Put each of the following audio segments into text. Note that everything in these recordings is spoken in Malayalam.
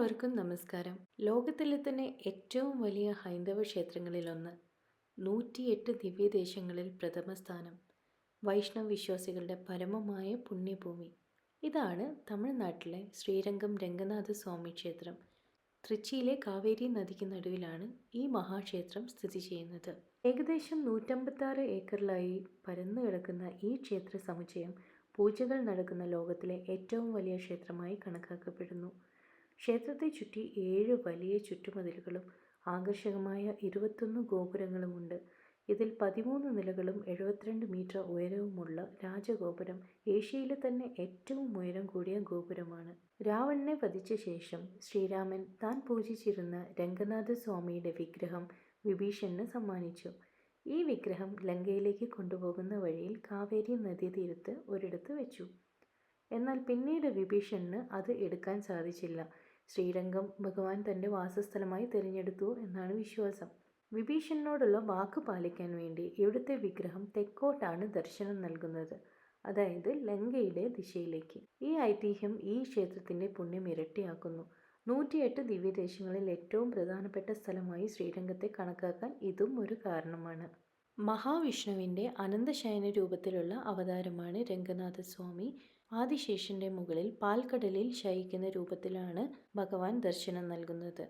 എല്ലാവർക്കും നമസ്കാരം. ലോകത്തിലെ തന്നെ ഏറ്റവും വലിയ ഹൈന്ദവ ക്ഷേത്രങ്ങളിലൊന്ന് നൂറ്റിയെട്ട് ദിവ്യദേശങ്ങളിൽ പ്രഥമ സ്ഥാനം വൈഷ്ണവ വിശ്വാസികളുടെ പരമമായ പുണ്യഭൂമി. ഇതാണ് തമിഴ്നാട്ടിലെ ശ്രീരംഗം രംഗനാഥ സ്വാമി ക്ഷേത്രം. തൃച്ചിയിലെ കാവേരി നദിക്ക് നടുവിലാണ് ഈ മഹാക്ഷേത്രം സ്ഥിതി ചെയ്യുന്നത്. ഏകദേശം നൂറ്റമ്പത്താറ് ഏക്കറിലായി പരന്നു കിടക്കുന്ന ഈ ക്ഷേത്ര സമുച്ചയം പൂജകൾ നടക്കുന്ന ലോകത്തിലെ ഏറ്റവും വലിയ ക്ഷേത്രമായി കണക്കാക്കപ്പെടുന്നു. ക്ഷേത്രത്തെ ചുറ്റി ഏഴ് വലിയ ചുറ്റുമതിലുകളും ആകർഷകമായ ഇരുപത്തൊന്ന് ഗോപുരങ്ങളുമുണ്ട്. ഇതിൽ പതിമൂന്ന് നിലകളും എഴുപത്തിരണ്ട് മീറ്റർ ഉയരവുമുള്ള രാജഗോപുരം ഏഷ്യയിലെ തന്നെ ഏറ്റവും ഉയരം കൂടിയ ഗോപുരമാണ്. രാവണനെ വധിച്ച ശേഷം ശ്രീരാമൻ താൻ പൂജിച്ചിരുന്ന രംഗനാഥ സ്വാമിയുടെ വിഗ്രഹം വിഭീഷണന് സമ്മാനിച്ചു. ഈ വിഗ്രഹം ലങ്കയിലേക്ക് കൊണ്ടുപോകുന്ന വഴിയിൽ കാവേരി നദീതീരത്ത് ഒരിടത്ത് വെച്ചു. എന്നാൽ പിന്നീട് വിഭീഷണന് അത് എടുക്കാൻ സാധിച്ചില്ല. ശ്രീരംഗം ഭഗവാൻ തന്റെ വാസസ്ഥലമായി തിരഞ്ഞെടുത്തു എന്നാണ് വിശ്വാസം. വിഭീഷണനോടുള്ള വാക്ക് പാലിക്കാൻ വേണ്ടി ഇവിടുത്തെ വിഗ്രഹം തെക്കോട്ടാണ് ദർശനം നൽകുന്നത്. അതായത് ലങ്കയുടെ ദിശയിലേക്ക്. ഈ ഐതിഹ്യം ഈ ക്ഷേത്രത്തിന്റെ പുണ്യം ഇരട്ടിയാക്കുന്നു. നൂറ്റിയെട്ട് ദിവ്യദേശങ്ങളിൽ ഏറ്റവും പ്രധാനപ്പെട്ട സ്ഥലമായി ശ്രീരംഗത്തെ കണക്കാക്കാൻ ഇതും ഒരു കാരണമാണ്. മഹാവിഷ്ണുവിന്റെ അനന്തശയന രൂപത്തിലുള്ള അവതാരമാണ് രംഗനാഥസ്വാമി. ആദിശേഷന്റെ മുകളിൽ പാൽക്കടലിൽ ശയിക്കുന്ന രൂപത്തിലാണ് ഭഗവാൻ ദർശനം നൽകുന്നത്.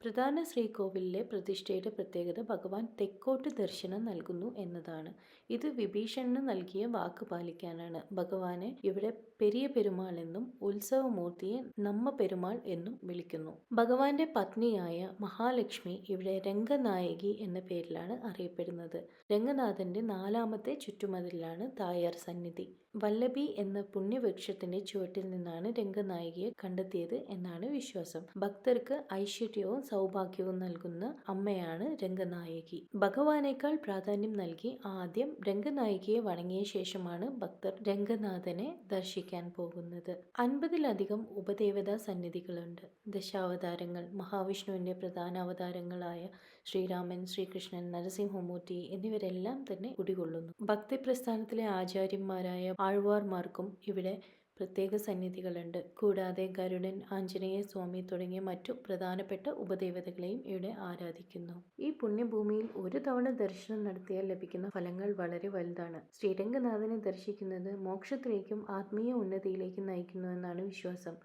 പ്രധാന ശ്രീകോവിലിലെ പ്രതിഷ്ഠയുടെ പ്രത്യേകത ഭഗവാൻ തെക്കോട്ട് ദർശനം നൽകുന്നു എന്നതാണ്. ഇത് വിഭീഷണന് നൽകിയ വാക്ക് പാലിക്കാനാണ്. ഭഗവാനെ ഇവിടെ പെരിയ പെരുമാൾ എന്നും ഉത്സവമൂർത്തിയെ നമ്മ പെരുമാൾ എന്നും വിളിക്കുന്നു. ഭഗവാന്റെ പത്നിയായ മഹാലക്ഷ്മി ഇവിടെ രംഗനായകി എന്ന പേരിലാണ് അറിയപ്പെടുന്നത്. രംഗനാഥന്റെ നാലാമത്തെ ചുറ്റുമതിലാണ് തായാർ സന്നിധി. വല്ലഭി എന്ന പുണ്യവൃക്ഷത്തിന്റെ ചുവട്ടിൽ നിന്നാണ് രംഗനായകിയെ കണ്ടെത്തിയത് എന്നാണ് വിശ്വാസം. ഭക്തർക്ക് ഐശ്വര്യവും സൗഭാഗ്യവും നൽകുന്ന അമ്മയാണ് രംഗനായകി. ഭഗവാനേക്കാൾ പ്രാധാന്യം നൽകി ആദ്യം രംഗനായികയെ വണങ്ങിയ ശേഷമാണ് ഭക്തർ രംഗനാഥനെ ദർശിക്കാൻ പോകുന്നത്. അൻപതിലധികം ഉപദേവതാ സന്നിധികളുണ്ട്. ദശാവതാരങ്ങൾ മഹാവിഷ്ണുവിന്റെ പ്രധാന അവതാരങ്ങളായ ശ്രീരാമൻ ശ്രീകൃഷ്ണൻ നരസിംഹമൂർത്തി എന്നിവരെല്ലാം തന്നെ കുടികൊള്ളുന്നു. ഭക്തി പ്രസ്ഥാനത്തിലെ ആചാര്യന്മാരായ ആഴ്വാർമാർക്കും ഇവിടെ പ്രത്യേക സന്നിധികളുണ്ട്. കൂടാതെ ഗരുഡൻ ആഞ്ജനേയ സ്വാമി തുടങ്ങിയ മറ്റു പ്രധാനപ്പെട്ട ഉപദേവതകളെയും ഇവിടെ ആരാധിക്കുന്നു. ഈ പുണ്യഭൂമിയിൽ ഒരു തവണ ദർശനം നടത്തിയാൽ ലഭിക്കുന്ന ഫലങ്ങൾ വളരെ വലുതാണ്. ശ്രീരംഗനാഥനെ ദർശിക്കുന്നത് മോക്ഷത്തിലേക്കും ആത്മീയ ഉന്നതിയിലേക്കും നയിക്കുന്നുവെന്നാണ് വിശ്വാസം.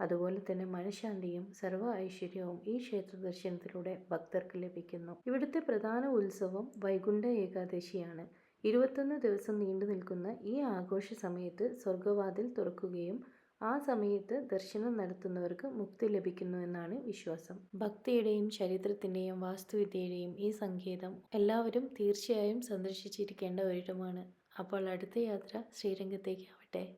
അതുപോലെ തന്നെ മനഃശാന്തിയും സർവ ഐശ്വര്യവും ഈ ക്ഷേത്ര ദർശനത്തിലൂടെ ഭക്തർക്ക് ലഭിക്കുന്നു. ഇവിടുത്തെ പ്രധാന ഉത്സവം വൈകുണ്ഠ ഏകാദശിയാണ്. ഇരുപത്തൊന്ന് ദിവസം നീണ്ടു നിൽക്കുന്ന ഈ ആഘോഷ സമയത്ത് സ്വർഗവാതിൽ തുറക്കുകയും ആ സമയത്ത് ദർശനം നടത്തുന്നവർക്ക് മുക്തി ലഭിക്കുന്നുവെന്നാണ് വിശ്വാസം. ഭക്തിയുടെയും ചരിത്രത്തിന്റെയും വാസ്തുവിദ്യയുടെയും ഈ സങ്കേതം എല്ലാവരും തീർച്ചയായും സന്ദർശിച്ചിരിക്കേണ്ട ഒരിടമാണ്. അപ്പോൾ അടുത്ത യാത്ര ശ്രീരംഗത്തേക്കാവട്ടെ